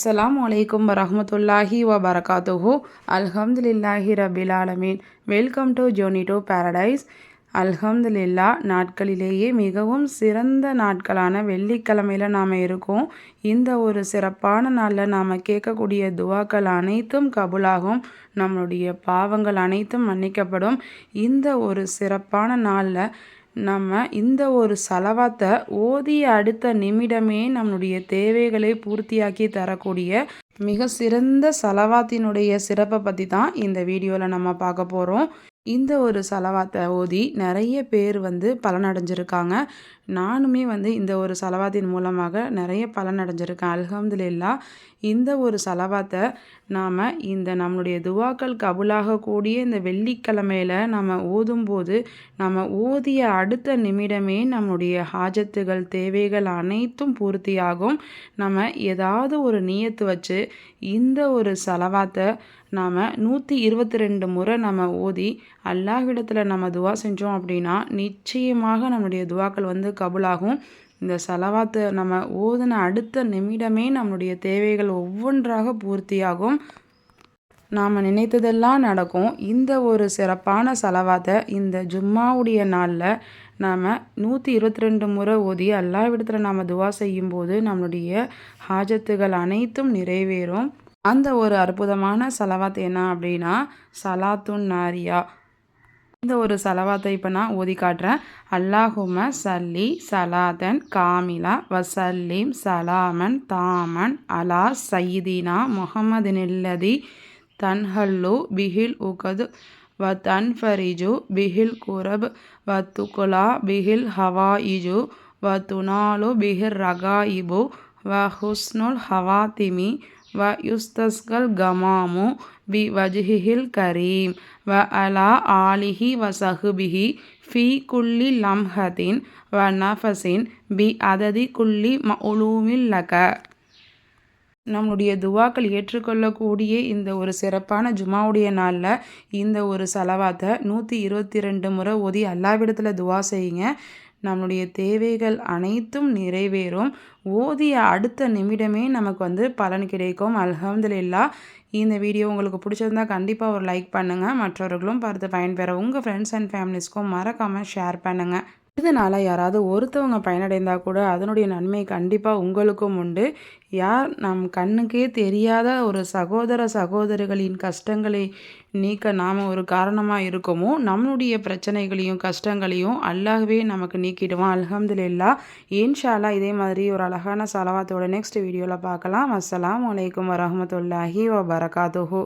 அஸ்லாம் வலைக்கம் வரமத்துல்லாஹி வ பரகாத்துஹு அல்ஹம்துலில்லாஹி ரபில் ஆலமீன் welcome to journey to paradise அல்ஹம்துலில்லா நாட்களிலேயே மிகவும் சிறந்த நாட்களான வெள்ளிக்கிழமையில் நாம் இருக்கோம். இந்த ஒரு சிறப்பான நாளில் நாம் கேட்கக்கூடிய துவாக்கள் அனைத்தும் கபுலாகும். நம்மளுடைய பாவங்கள் அனைத்தும் மன்னிக்கப்படும். இந்த ஒரு சிறப்பான நாளில் நம்ம இந்த ஒரு செலவாத்தை ஓதிய அடுத்த நிமிடமே நம்மளுடைய தேவைகளை பூர்த்தியாக்கி தரக்கூடிய மிக சிறந்த செலவாத்தினுடைய சிறப்பை பற்றி தான் இந்த வீடியோவில் நம்ம பார்க்க போகிறோம் இந்த ஒரு செலவாத்தை ஓதி நிறைய பேர் வந்து பலனடைஞ்சிருக்காங்க. நானுமே வந்து இந்த ஒரு செலவாத்தின் மூலமாக நிறைய பலனடைஞ்சிருக்கேன். அல்ஹம்துலில்லா இந்த ஒரு செலவாத்தை நாம் இந்த நம்மளுடைய துவாக்கள் கபுலாகக்கூடிய இந்த வெள்ளிக்கிழமையில் நம்ம ஓதும்போது நம்ம ஓதிய அடுத்த நிமிடமே நம்முடைய ஹாஜத்துகள் தேவைகள் அனைத்தும் பூர்த்தியாகும். நம்ம ஏதாவது ஒரு நீயத்து வச்சு இந்த ஒரு செலவாத்தை நாம் நூற்றி இருபத்தி ரெண்டு முறை நம்ம ஓதி அல்லாஹ்விடத்தில் நம்ம துவா செஞ்சோம் அப்படின்னா நிச்சயமாக நம்மளுடைய துவாக்கள் வந்து கபுலாகும். இந்த செலவாத்தை நம்ம ஓதின அடுத்த நிமிடமே நம்மளுடைய தேவைகள் ஒவ்வொன்றாக பூர்த்தியாகும். நாம் நினைத்ததெல்லாம் நடக்கும். இந்த ஒரு சிறப்பான செலவாத்தை இந்த ஜும்மாவுடைய நாளில் நாம் நூற்றி இருபத்தி ரெண்டு முறை ஓதி விடத்தில் நாம் துவா செய்யும்போது நம்மளுடைய ஹாஜத்துகள் அனைத்தும் நிறைவேறும். அந்த ஒரு அற்புதமான செலவாத் என்ன அப்படின்னா சலாத்துன் நாரியா. இந்த ஒரு செலவாத்தை இப்போ நான் ஓதி காட்டுறேன். அல்லாஹும சல்லி சலாதன் காமிலா வசல்லீம் சலாமன் தாமன் அலா சயீதினா முகமது நில்லதி தன்ஹல்லு பிஹில் உகது வ தன்ஃபரிஜு பிஹில் குரப் வ துகுலா பிஹில் ஹவாயிஜு வ துனாலு பிஹிர் ரகாயிபு வ ஹுஸ்னுல் ஹவாத்திமி வ யுஸ்தஸ்கல் கமாமு பி வஜ்ஹிஹில் கரீம். வ அலா ஆலிஹி வ சஹுபிஹி ஃபி குல்லி லம்ஹதின் வ நஃபசின் பி அததி குல்லி மஉலூமில் லக. நம்முடைய துவாக்கள் ஏற்றுக்கொள்ளக்கூடிய இந்த ஒரு சிறப்பான ஜுமாவுடைய நாளில் இந்த ஒரு செலவாத்தை நூற்றி இருபத்தி ரெண்டு முறை ஓதி அல்லாவிடத்தில் துவா செய்யுங்க. நம்மளுடைய தேவைகள் அனைத்தும் நிறைவேறும். ஓதிய அடுத்த நிமிடமே நமக்கு வந்து பலன் கிடைக்கும். அலமதுல்லா இந்த வீடியோ உங்களுக்கு பிடிச்சிருந்தா கண்டிப்பாக ஒரு லைக் பண்ணுங்கள் மற்றவர்களும் பார்த்து பயன்பெற உங்கள் ஃப்ரெண்ட்ஸ் அண்ட் ஃபேமிலிஸ்க்கும் மறக்காமல் ஷேர் பண்ணுங்கள் இதனால் யாராவது ஒருத்தவங்க பயனடைந்தால் கூட அதனுடைய நன்மை கண்டிப்பாக உங்களுக்கும் உண்டு. யார் நம் கண்ணுக்கே தெரியாத ஒரு சகோதர சகோதரிகளின் கஷ்டங்களை நீக்க நாம் ஒரு காரணமாக இருக்கோமோ நம்மளுடைய பிரச்சனைகளையும் கஷ்டங்களையும் அல்லாகவே நமக்கு நீக்கிடுவோம் அலமதுல்லா இன்ஷாலா இதே மாதிரி ஒரு அழகான சலவாத்தோட நெக்ஸ்ட் வீடியோவில் பார்க்கலாம். அஸ்லாம் வலைக்கம் வரமத்துல்லாஹி வபரகாத்துஹூ.